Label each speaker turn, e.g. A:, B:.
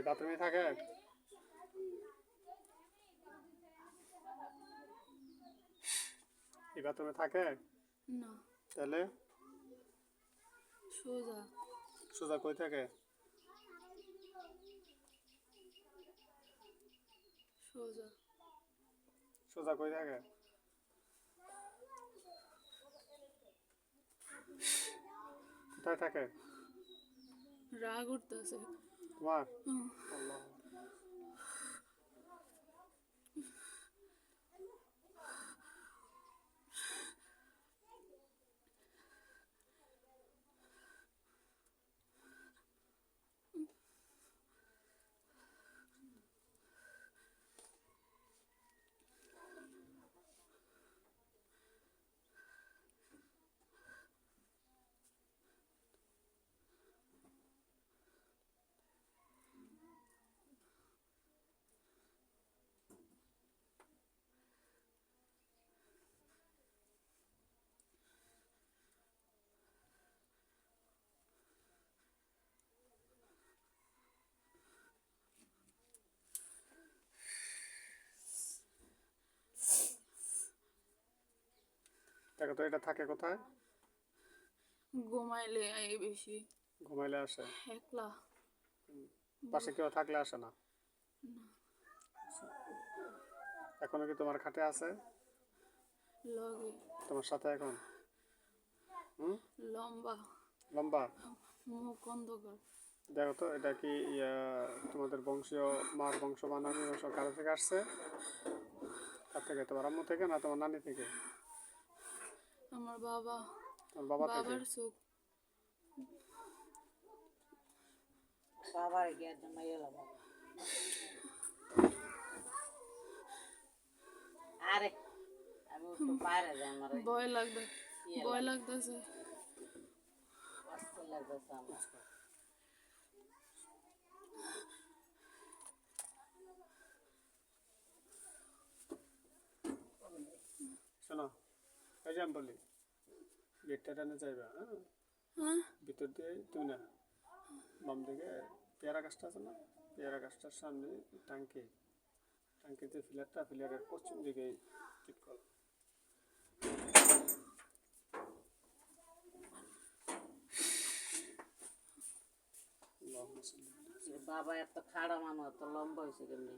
A: এই বাথরুমে থাকে? এই বাথরুমে থাকে?
B: না।
A: তাহলে?
B: সোজা।
A: সোজা কই থাকে?
B: সোজা।
A: সোজা কই থাকে? কোথায় থাকে?
B: রাগ উঠতেছে।
A: তোমার আল্লাহ দেখো তো এটা থাকে কোথায়?
B: ঘুমাইলে এই বেশি।
A: ঘুমাইলে আসে?
B: একলা।
A: পাশে কেউ থাকলে আসে না? এখনও কি তোমার খাটে আছে?
B: লগে।
A: তোমার সাথে এখন? হুম?
B: লম্বা।
A: লম্বা?
B: মুখ অন্ধকার।
A: দেখো তো এটা কি তোমাদের বংশীয় মার বংশ বা নানি বংশ কারও থেকে আসছে? কার থেকে? তোমার আম্মু থেকে না তোমার নানি থেকে?
B: বাবা।
A: বাবা
B: বাবার চোখ।
C: বাবার গিয়ে জমা এলো বাবা আরে আমি একটু বাইরে যাই আমার
B: ভয় লাগবে ভয় লাগতেছে।
C: অস্থির লাগতেছে আমার
A: শোনো এই যে আমি বলি গেটটা টানে যাইবা হ্যাঁ?
B: হ্যাঁ।
A: ভিতর দিয়ে তুমি না বাম দিকে পেয়ারা গাছটা আছে না? পেয়ারা গাছটার সামনে টাঙ্কি। টাঙ্কিতে ফিলারটা ফিলারের পশ্চিম দিকে ঠিক
C: বাবা এত খাড়া মানুষ এত লম্বা হয়েছে কেমনি?